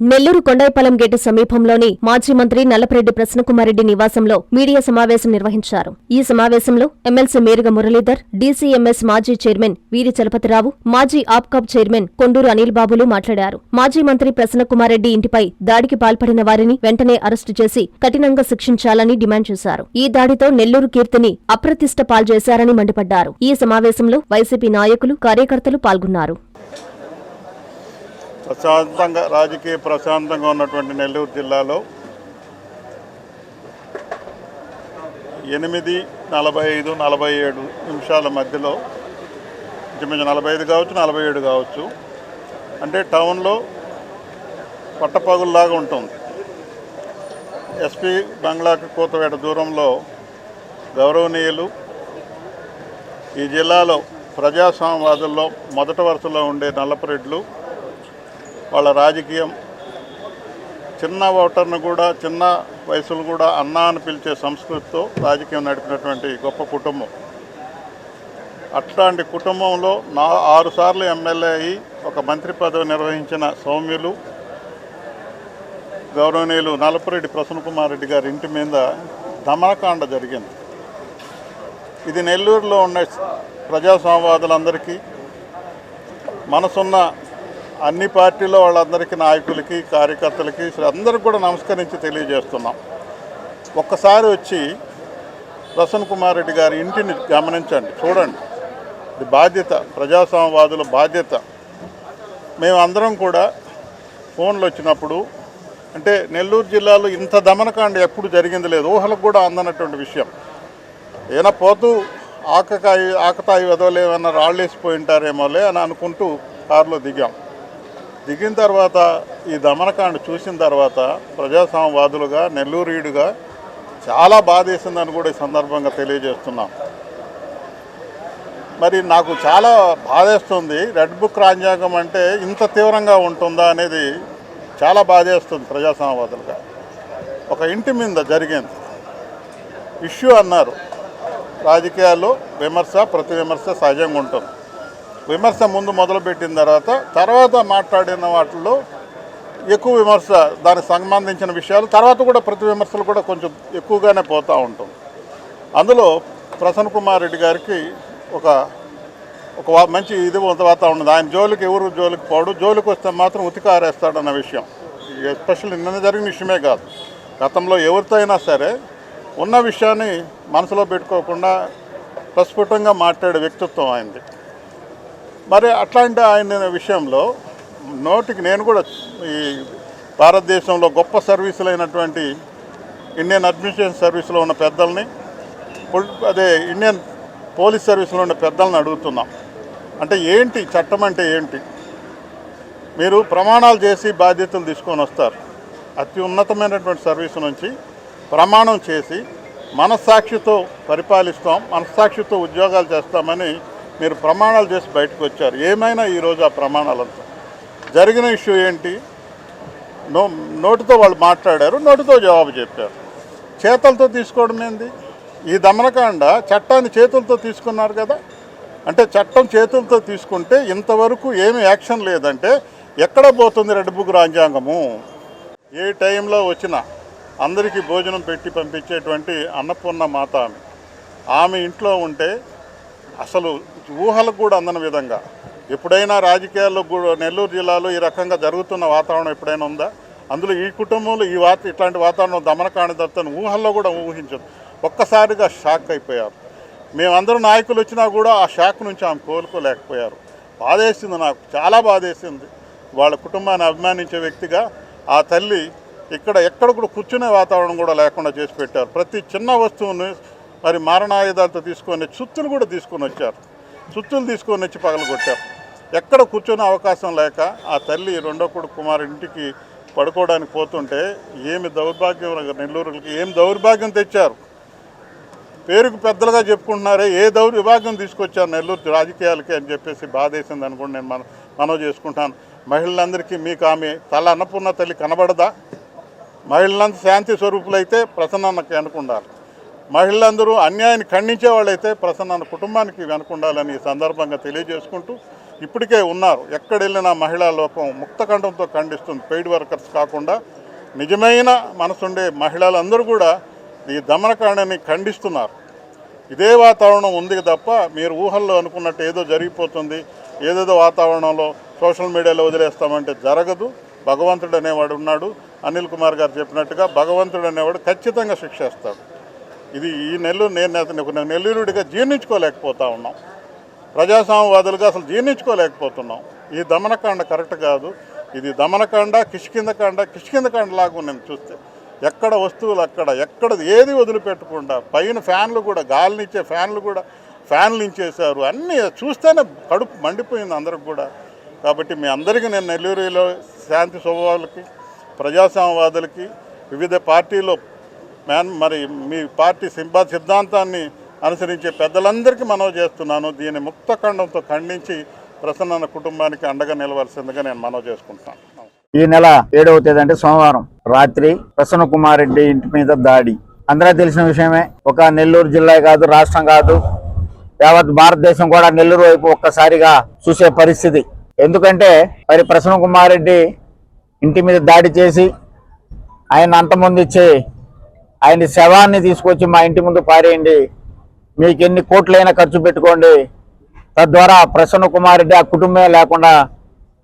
Nellore Kondayipalem gate సమీపంలోని మాజీ మంత్రి నల్లపరెడ్డి ప్రసన్నకుమారెడ్డి నివాసంలో మీడియా సమావేశం నిర్వహించారు. ఈ సమావేశంలో ఎమ్మెల్సీ మేరుగ మురళీధర్ డీసీఎంఎస్ మాజీ చైర్మన్ వీరి చలపతిరావు మాజీ ఆప్కాబ్ చైర్మన్ కొండూరు అనిల్ బాబులు మాట్లాడారు. మాజీ మంత్రి ప్రసన్నకుమారెడ్డి ఇంటిపై దాడికి పాల్పడిన వారిని వెంటనే అరెస్టు చేసి కఠినంగా శిక్షించాలని డిమాండ్ చేశారు. ఈ దాడితో నెల్లూరు కీర్తిని అప్రతిష్ట పాల్చేశారని మండిపడ్డారు. ఈ సమావేశంలో వైసీపీ నాయకులు కార్యకర్తలు పాల్గొన్నారు. ప్రశాంతంగా రాజకీయ ప్రశాంతంగా ఉన్నటువంటి నెల్లూరు జిల్లాలో ఎనిమిది నలభై ఐదు నలభై ఏడు నిమిషాల మధ్యలో ఇంచుమించు నలభై ఐదు కావచ్చు నలభై ఏడు కావచ్చు అంటే టౌన్లో పట్టపగుల్లాగా ఉంటుంది. ఎస్పీ బంగ్లాకి కూతవేట దూరంలో గౌరవనీయులు ఈ జిల్లాలో ప్రజాస్వామ్యవాదుల్లో మొదటి వరుసలో ఉండే నల్లపరెడ్లు వాళ్ళ రాజకీయం చిన్న ఓటర్ను కూడా చిన్న వయసులు కూడా అన్నా అని పిలిచే సంస్కృతితో రాజకీయం నడిపినటువంటి గొప్ప కుటుంబం. అట్లాంటి కుటుంబంలో నా ఆరుసార్లు ఎమ్మెల్యే అయ్యి ఒక మంత్రి పదవి నిర్వహించిన సౌమ్యులు గౌరవనీయులు నలపరెడ్డి ప్రసన్న కుమార్ రెడ్డి గారి ఇంటి మీద దమనకాండ జరిగింది. ఇది నెల్లూరులో ఉన్న ప్రజాస్వామ్యవాదులందరికీ మనసున్న అన్ని పార్టీలో వాళ్ళందరికీ నాయకులకి కార్యకర్తలకి అందరికి కూడా నమస్కరించి తెలియజేస్తున్నాం. ఒక్కసారి వచ్చి ప్రసన్న కుమార్ రెడ్డి గారి ఇంటిని గమనించండి చూడండి. ఇది బాధ్యత ప్రజాస్వామ్యవాదుల బాధ్యత. మేము అందరం కూడా ఫోన్లు వచ్చినప్పుడు అంటే నెల్లూరు జిల్లాలో ఇంత దమనకాండ ఎప్పుడు జరిగింది లేదు ఊహలకు కూడా అందనటువంటి విషయం. ఏమైనా పోతూ ఆకకాయి ఆకతాయి వదవలు రాళ్ళేసిపోయి ఉంటారేమోలే అని అనుకుంటూ కారులో దిగాం. దిగిన తర్వాత ఈ దమనకాండ చూసిన తర్వాత ప్రజాస్వామ్యవాదులుగా నెల్లూరుయుడిగా చాలా బాధేసిందని కూడా ఈ సందర్భంగా తెలియజేస్తున్నాం. మరి నాకు చాలా బాధేస్తుంది రెడ్ బుక్ రాజ్యాంగం అంటే ఇంత తీవ్రంగా ఉంటుందా అనేది చాలా బాధేస్తుంది ప్రజాస్వామ్యవాదులుగా ఒక ఇంటి మీద జరిగింది. ఇష్యూ అన్నారు. రాజకీయాల్లో విమర్శ ప్రతి విమర్శ సహజంగా ఉంటుంది. విమర్శ ముందు మొదలుపెట్టిన తర్వాత తర్వాత మాట్లాడిన వాటిల్లో ఎక్కువ విమర్శ దానికి సంబంధించిన విషయాలు తర్వాత కూడా ప్రతి విమర్శలు కూడా కొంచెం ఎక్కువగానే పోతూ ఉంటాం. అందులో ప్రసన్న కుమార్ రెడ్డి గారికి ఒక ఒక మంచి ఇది వాతావరణం ఆయన జోలికి ఎవరు జోలికి పోడు జోలికి వస్తే మాత్రం ఉతికారేస్తాడన్న విషయం. ఎస్పెషల్ నిన్న జరిగిన విషయమే కాదు. గతంలో ఎవరితో అయినా సరే ఉన్న విషయాన్ని మనసులో పెట్టుకోకుండా ప్రస్ఫుటంగా మాట్లాడే వ్యక్తిత్వం ఆయనది. మరి అట్లాంటి ఆయన విషయంలో నోటికి నేను కూడా ఈ భారతదేశంలో గొప్ప సర్వీసులు అయినటువంటి ఇండియన్ అడ్మినిస్ట్రేషన్ సర్వీస్లో ఉన్న పెద్దల్ని అదే ఇండియన్ పోలీస్ సర్వీస్లో ఉన్న పెద్దల్ని అడుగుతున్నాం. అంటే ఏంటి చట్టం అంటే ఏంటి? మీరు ప్రమాణాలు చేసి బాధ్యతలు తీసుకొని వస్తారు. అతి ఉన్నతమైనటువంటి సర్వీస్ నుంచి ప్రమాణం చేసి మనస్సాక్షితో పరిపాలిస్తాం మనస్సాక్షితో ఉద్యోగాలు చేస్తామని మీరు ప్రమాణాలు చేసి బయటకు వచ్చారు. ఏమైనా ఈరోజు ఆ ప్రమాణాలంతా? జరిగిన ఇష్యూ ఏంటి? నో నోటితో వాళ్ళు మాట్లాడారు నోటితో జవాబు చెప్పారు. చేతులతో తీసుకోవడం ఏంది? ఈ దమనకాండ చట్టాన్ని చేతులతో తీసుకున్నారు కదా? అంటే చట్టం చేతులతో తీసుకుంటే ఇంతవరకు ఏమి యాక్షన్ లేదంటే ఎక్కడ పోతుంది రెడ్ బుక్ రాజ్యాంగము? ఏ టైంలో వచ్చినా అందరికీ భోజనం పెట్టి పంపించేటువంటి అన్నపూర్ణ మాత ఆమె. ఆమె ఇంట్లో ఉంటే అసలు ఊహలకు కూడా అందని విధంగా. ఎప్పుడైనా రాజకీయాల్లో కూడా నెల్లూరు జిల్లాలో ఈ రకంగా జరుగుతున్న వాతావరణం ఎప్పుడైనా ఉందా? అందులో ఈ కుటుంబంలో ఈ వాత ఇట్లాంటి వాతావరణం దమనకాండ జరుగుతున్న ఊహల్లో కూడా ఊహించదు ఒక్కసారిగా షాక్ అయిపోయారు. మేమందరం నాయకులు వచ్చినా కూడా ఆ షాక్ నుంచి ఆమె కోలుకోలేకపోయారు. బాధేసింది నాకు చాలా బాధేసింది. వాళ్ళ కుటుంబాన్ని అభిమానించే వ్యక్తిగా ఆ తల్లి ఇక్కడ ఎక్కడ కూడా కూర్చునే వాతావరణం కూడా లేకుండా చేసి పెట్టారు. ప్రతి చిన్న వస్తువుని మరి మారణాయుధాలతో తీసుకొని చుత్తులు కూడా తీసుకొని వచ్చారు. చుత్తులు తీసుకొని వచ్చి పగలగొట్టారు. ఎక్కడ కూర్చునే అవకాశం లేక ఆ తల్లి రెండో కొడుకు కుమారు ఇంటికి పడుకోవడానికి పోతుంటే ఏమి దౌర్భాగ్యం నెల్లూరులకి ఏమి దౌర్భాగ్యం తెచ్చారు? పేరుకు పెద్దలుగా చెప్పుకుంటున్నారే ఏ దౌర్భాగ్యం తీసుకొచ్చారు నెల్లూరు రాజకీయాలకి అని చెప్పేసి బాధేసింది అనుకోండి నేను మన మనవి చేసుకుంటాను. మహిళలందరికీ మీకు ఆమె తల అన్నపూర్ణ తల్లి కనబడదా? మహిళలంతా శాంతి స్వరూపులైతే ప్రసన్నకి అనుకుండాలి. మహిళలందరూ అన్యాయాన్ని ఖండించే వాళ్ళైతే ప్రసన్న కుటుంబానికి వెనుకుండాలని ఈ సందర్భంగా తెలియజేసుకుంటూ ఇప్పటికే ఉన్నారు. ఎక్కడ వెళ్ళినా మహిళా లోపం ముక్తఖండంతో ఖండిస్తుంది. పెయిడ్ వర్కర్స్ కాకుండా నిజమైన మనసుండే మహిళలందరూ కూడా ఈ దమనకాండని ఖండిస్తున్నారు. ఇదే వాతావరణం ఉంది తప్ప మీరు ఊహల్లో అనుకున్నట్టు ఏదో జరిగిపోతుంది. ఏదేదో వాతావరణంలో సోషల్ మీడియాలో వదిలేస్తామంటే జరగదు. భగవంతుడు అనేవాడు ఉన్నాడు. అనిల్ కుమార్ గారు చెప్పినట్టుగా భగవంతుడు అనేవాడు ఖచ్చితంగా శిక్షేస్తాడు ఇది ఈ నెల్లూరు నేను అతను నెల్లూరుడిగా జీర్ణించుకోలేకపోతా ఉన్నాం. ప్రజాస్వామ్యవాదులుగా అసలు జీర్ణించుకోలేకపోతున్నాం. ఈ దమనకాండ కరెక్ట్ కాదు. ఇది దమనకాండ కిష్కిందకాండ కిష్కిందకాండ లాగా నేను చూస్తే ఎక్కడ వస్తువులు అక్కడ ఎక్కడ ఏది వదిలిపెట్టకుండా పైన ఫ్యాన్లు కూడా గాలినిచ్చే ఫ్యాన్లు కూడా ఫ్యాన్లు ఇచ్చేశారు అన్నీ చూస్తేనే కడుపు మండిపోయింది అందరికి కూడా. కాబట్టి మీ అందరికీ నేను నెల్లూరులో శాంతి స్వభావాలకి ప్రజాస్వామ్యవాదులకి వివిధ పార్టీలో మ్యాన్ మరి మీ పార్టీ సింబా సిద్ధాంతాన్ని అనుసరించే పెద్దలందరికీ మనవి చేస్తున్నాను. దీన్ని ముక్తఖండంతో ఖండించి ప్రసన్న కుటుంబానికి అండగా నిలవలసిందిగా నేను మనవి చేసుకుంటున్నాను. ఈ నెల ఏడవ తేదీ అంటే సోమవారం రాత్రి ప్రసన్న కుమార్ రెడ్డి ఇంటి మీద దాడి. అందరూ తెలిసిన విషయమే ఒక నెల్లూరు జిల్లా కాదు రాష్ట్రం కాదు యావత్ భారతదేశం కూడా నెల్లూరు వైపు ఒక్కసారిగా చూసే పరిస్థితి. ఎందుకంటే మరి ప్రసన్న కుమార్ రెడ్డి ఇంటి మీద దాడి చేసి ఆయన అంతమొందించి ఆయన శవాన్ని తీసుకొచ్చి మా ఇంటి ముందు పారేయండి. మీకు ఎన్ని కోట్లైనా ఖర్చు పెట్టుకోండి. తద్వారా ప్రసన్న కుమార్ రెడ్డి ఆ కుటుంబమే లేకుండా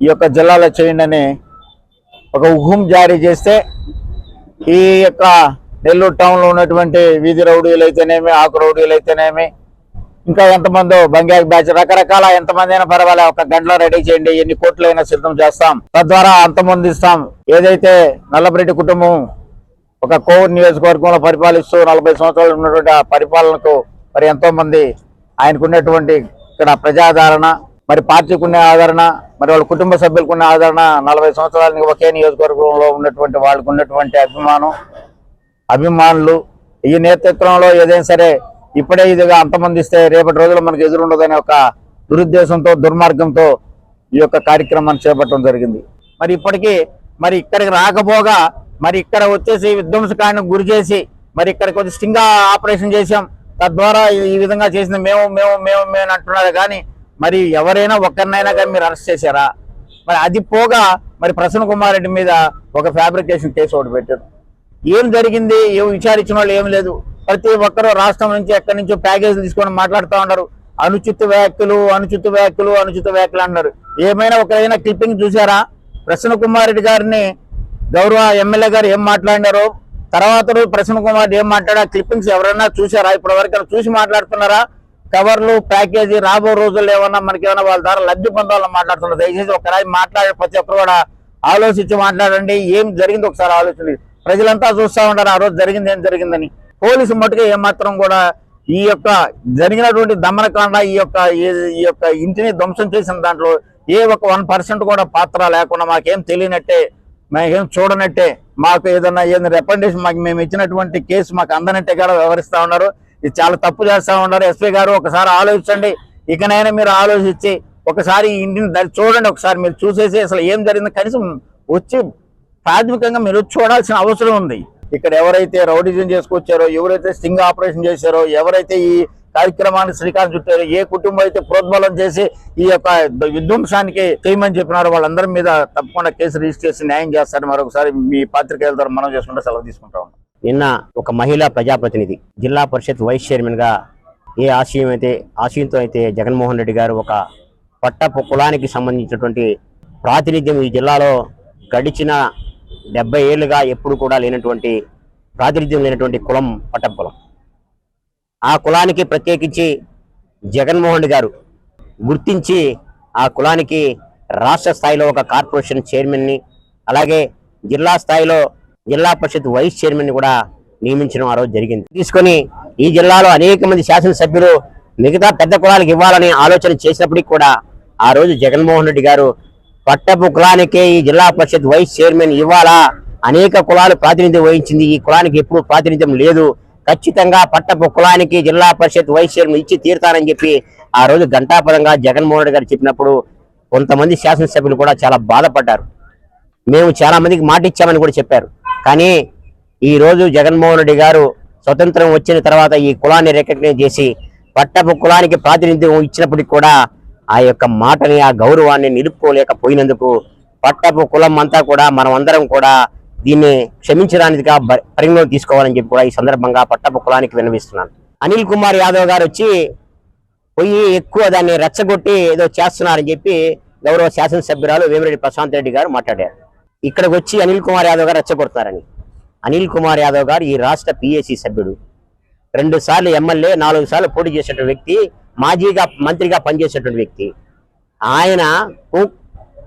ఈ యొక్క జిల్లాలో చేయండి అని ఒక హుకుం జారీ చేస్తే ఈ యొక్క నెల్లూరు టౌన్లో ఉన్నటువంటి వీధి రౌడీలు అయితేనేమి ఆకు రౌడీలు అయితేనేమి ఇంకా ఎంతమందో బంగారు బ్యాచ్ రకరకాల ఎంతమంది అయినా పర్వాలే ఒక గంటలో రెడీ చేయండి ఎన్ని కోట్లైనా సిద్ధం చేస్తాం. తద్వారా అంతమొందిస్తాం. ఏదైతే నల్లబరెడ్డి కుటుంబం ఒక కోవూరు నియోజకవర్గంలో పరిపాలిస్తూ నలభై సంవత్సరాలు ఉన్నటువంటి ఆ పరిపాలనకు మరి ఎంతో మంది ఆయనకు ఉన్నటువంటి ఇక్కడ ప్రజాదరణ మరి పార్టీకి ఉన్న ఆదరణ మరి వాళ్ళ కుటుంబ సభ్యులకు ఉన్న ఆదరణ నలభై సంవత్సరాలకి ఒకే నియోజకవర్గంలో ఉన్నటువంటి వాళ్ళకు ఉన్నటువంటి అభిమానం అభిమానులు. ఈ నేతృత్వంలో ఏదైనా సరే ఇప్పుడే ఇదిగా అంతమందిస్తే రేపటి రోజుల్లో మనకు ఎదురుండదనే ఒక దురుద్దేశంతో దుర్మార్గంతో ఈ యొక్క కార్యక్రమాన్ని చేపట్టడం జరిగింది. మరి ఇప్పటికీ మరి ఇక్కడికి రాకపోగా మరి ఇక్కడ వచ్చేసి విధ్వంసకాండకు గురి చేసి మరి ఇక్కడికి వచ్చి స్టింగ్ ఆపరేషన్ చేశాం. తద్వారా ఈ- విధంగా చేసిన మేము మేము మేము మేము అంటున్నారు. కానీ మరి ఎవరైనా ఒక్కరినైనా కానీ మీరు అరెస్ట్ చేశారా? మరి అది పోగా మరి ప్రసన్న కుమార్ రెడ్డి మీద ఒక ఫ్యాబ్రికేషన్ కేసు ఒకటి పెట్టారు. ఏం జరిగింది? ఏం విచారించిన వాళ్ళు ఏం లేదు. ప్రతి ఒక్కరూ రాష్ట్రం నుంచి ఎక్కడి నుంచో ప్యాకేజీలు తీసుకొని మాట్లాడుతూ ఉన్నారు. అనుచిత వ్యాఖ్యలు అనుచిత వ్యాఖ్యలు అనుచిత వ్యాఖ్యలు అన్నారు. ఏమైనా ఒకరైనా క్లిప్పింగ్ చూసారా ప్రసన్న కుమార్ రెడ్డి గారిని గౌరవ ఎమ్మెల్యే గారు ఏం మాట్లాడినారో తర్వాత రోజు ప్రసన్న కుమార్ ఏం మాట్లాడా క్లిప్పింగ్స్ ఎవరైనా చూసారా ఇప్పటి వరకు చూసి మాట్లాడుతున్నారా? కవర్లు ప్యాకేజీ రాబో రోజుల్లో ఏమన్నా మనకి ఏమైనా వాళ్ళ ద్వారా లబ్ధి పొందాలని మాట్లాడుతున్నారు. దయచేసి ఒకసారి మాట్లాడే ప్రతి ఒక్కరు కూడా ఆలోచించి మాట్లాడండి. ఏం జరిగింది ఒకసారి ఆలోచన ప్రజలంతా చూస్తా ఉంటారు ఆ రోజు జరిగింది ఏం జరిగిందని. పోలీసు మటుకు ఏమాత్రం కూడా ఈ యొక్క జరిగినటువంటి దమనకాండ ఈ యొక్క ఈ- ఈ యొక్క ఇంటిని ధ్వంసం చేసిన దాంట్లో ఏ ఒక వన్ పర్సెంట్ కూడా పాత్ర లేకుండా మాకేం తెలియనట్టే మాకేం చూడనట్టే. మాకు ఏదన్నా ఏదైనా రికమెండేషన్ మాకు మేము ఇచ్చినటువంటి కేసు మాకు అందనట్టే కూడా వ్యవహరిస్తా ఉన్నారు. ఇది చాలా తప్పు చేస్తా ఉన్నారు. ఎస్పీ గారు ఒకసారి ఆలోచించండి. ఇకనైనా మీరు ఆలోచించి ఒకసారి ఇంటిని చూడండి. ఒకసారి మీరు చూసేసి అసలు ఏం జరిగింది కనీసం వచ్చి ప్రాథమికంగా మీరు చూడాల్సిన అవసరం ఉంది. ఇక్కడ ఎవరైతే రౌడిజం చేసుకొచ్చారో ఎవరైతే స్టింగ్ ఆపరేషన్ చేశారో ఎవరైతే ఈ కార్యక్రమానికి శ్రీకారం చుట్టారు. ఏ కుటుంబం అయితే ప్రోద్బలం చేసి ఈ యొక్క విధ్వంసానికి చేయమని చెప్పినారో వాళ్ళందరి మీద తప్పకుండా కేసు రిజిస్టర్ చేసి న్యాయం చేస్తారని మరొకసారి మీ పాత్రికేయుల ద్వారా మనం చేసుకుంటే సెలవు తీసుకుంటాం నిన్న ఒక మహిళా ప్రజాప్రతినిధి జిల్లా పరిషత్ వైస్ చైర్మన్గా ఏ ఆశయం అయితే ఆశయంతో అయితే జగన్మోహన్ రెడ్డి గారు ఒక పట్టపు కులానికి సంబంధించినటువంటి ప్రాతినిధ్యం ఈ జిల్లాలో గడిచిన డెబ్బై ఏళ్ళుగా ఎప్పుడు కూడా లేనటువంటి ప్రాతినిధ్యం లేనటువంటి కులం పట్టపు కులం. ఆ కులానికి ప్రత్యేకించి జగన్మోహన్ రెడ్డి గారు గుర్తించి ఆ కులానికి రాష్ట్ర స్థాయిలో ఒక కార్పొరేషన్ చైర్మన్ని అలాగే జిల్లా స్థాయిలో జిల్లా పరిషత్ వైస్ చైర్మన్ కూడా నియమించడం ఆ రోజు జరిగింది. తీసుకొని ఈ జిల్లాలో అనేక మంది శాసనసభ్యులు మిగతా పెద్ద కులాలకు ఇవ్వాలని ఆలోచన చేసినప్పటికీ కూడా ఆ రోజు జగన్మోహన్ రెడ్డి గారు పట్టపు కులానికే ఈ జిల్లా పరిషత్ వైస్ చైర్మన్ ఇవ్వాలా? అనేక కులాలు ప్రాతినిధ్యం వహించింది. ఈ కులానికి ఎప్పుడు ప్రాతినిధ్యం లేదు. ఖచ్చితంగా పట్టపు కులానికి జిల్లా పరిషత్ వైస్ చైర్మన్ ఇచ్చి తీరుతానని చెప్పి ఆ రోజు ఘంటాపరంగా జగన్మోహన్ రెడ్డి గారు చెప్పినప్పుడు కొంతమంది శాసనసభ్యులు కూడా చాలా బాధపడ్డారు. మేము చాలా మందికి మాట ఇచ్చామని కూడా చెప్పారు. కానీ ఈ రోజు జగన్మోహన్ రెడ్డి గారు స్వతంత్రం వచ్చిన తర్వాత ఈ కులాన్ని రికగ్నైజ్ చేసి పట్టపు కులానికి ప్రాతినిధ్యం ఇచ్చినప్పటికీ కూడా ఆ యొక్క మాటని ఆ గౌరవాన్ని నిలుపుకోలేకపోయినందుకు పట్టపు కులం అంతా కూడా మనం అందరం కూడా దీన్ని క్షమించడానికిగా పరిగణలో తీసుకోవాలని చెప్పి కూడా ఈ సందర్భంగా పట్టపు కులానికి విన్నవిస్తున్నాను. అనిల్ కుమార్ యాదవ్ గారు వచ్చి పోయి ఎక్కువ దాన్ని రెచ్చగొట్టి ఏదో చేస్తున్నారని చెప్పి గౌరవ శాసనసభ్యురాలు వేమిరెడ్డి ప్రశాంత్ రెడ్డి గారు మాట్లాడారు. ఇక్కడికి వచ్చి అనిల్ కుమార్ యాదవ్ గారు రెచ్చగొడతారని. అనిల్ కుమార్ యాదవ్ గారు ఈ రాష్ట్ర పిఎస్సీ సభ్యుడు. రెండు సార్లు ఎమ్మెల్యే నాలుగు సార్లు పోటీ చేసేటువంటి వ్యక్తి మాజీగా మంత్రిగా పనిచేసేటువంటి వ్యక్తి. ఆయన కూ-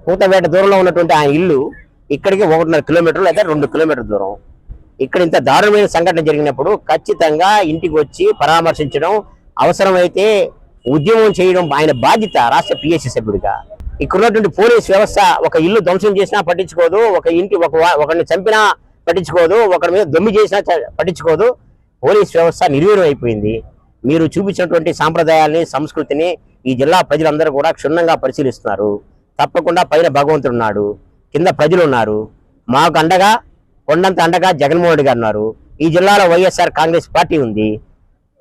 కూతవేట దూరంలో ఉన్నటువంటి ఆయన ఇల్లు ఇక్కడికి ఒకటిన్నర కిలోమీటర్లు లేదా రెండు కిలోమీటర్ దూరం. ఇక్కడ ఇంత దారుణమైన సంఘటన జరిగినప్పుడు ఖచ్చితంగా ఇంటికి వచ్చి పరామర్శించడం అవసరమైతే ఉద్యమం చేయడం ఆయన బాధ్యత రాష్ట్ర పిఎస్సి సభ్యుడిగా. ఇక్కడ ఉన్నటువంటి పోలీస్ వ్యవస్థ ఒక ఇల్లు ధ్వంసం చేసినా పట్టించుకోదు ఒక ఇంటి ఒక ఒకరిని చంపినా పట్టించుకోదు ఒకరి మీద దొమ్మి చేసినా పట్టించుకోదు. పోలీస్ వ్యవస్థ నిర్వీర్యం అయిపోయింది. మీరు చూపించినటువంటి సాంప్రదాయాల్ని సంస్కృతిని ఈ జిల్లా ప్రజలందరూ కూడా క్షుణ్ణంగా పరిశీలిస్తున్నారు. తప్పకుండా పైన భగవంతుడున్నాడు కింద ప్రజలు ఉన్నారు మాకు అండగా కొండంత అండగా జగన్మోహన్ రెడ్డి గారు ఉన్నారు. ఈ జిల్లాలో వైఎస్ఆర్ కాంగ్రెస్ పార్టీ ఉంది.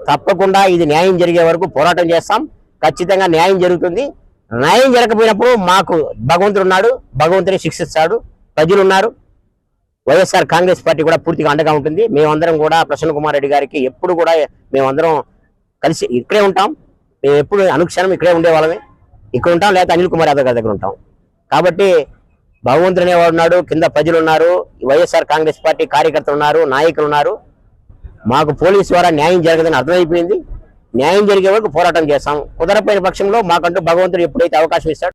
తప్పకుండా ఇది న్యాయం జరిగే వరకు పోరాటం చేస్తాం. ఖచ్చితంగా న్యాయం జరుగుతుంది. న్యాయం జరగకపోయినప్పుడు మాకు భగవంతుడు ఉన్నాడు భగవంతుని శిక్షిస్తాడు ప్రజలు ఉన్నారు. వైఎస్ఆర్ కాంగ్రెస్ పార్టీ కూడా పూర్తిగా అండగా ఉంటుంది. మేమందరం కూడా ప్రసన్న కుమార్ రెడ్డి గారికి ఎప్పుడు కూడా మేమందరం కలిసి ఇక్కడే ఉంటాం. మేము ఎప్పుడు అనుక్షణం ఇక్కడే ఉండేవాళ్ళమే ఇక్కడ ఉంటాం లేకపోతే అనిల్ కుమార్ యాదవ్ గారి దగ్గర ఉంటాం. కాబట్టి భగవంతుడు అనేవాడు ఉన్నాడు కింద ప్రజలు ఉన్నారు వైఎస్ఆర్ కాంగ్రెస్ పార్టీ కార్యకర్తలు ఉన్నారు నాయకులు ఉన్నారు. మాకు పోలీసు ద్వారా న్యాయం జరగదని అర్థమైపోయింది. న్యాయం జరిగే వరకు పోరాటం చేస్తాం. కుదరపోయిన పక్షంలో మాకంటూ భగవంతుడు ఎప్పుడైతే అవకాశం ఇస్తాడు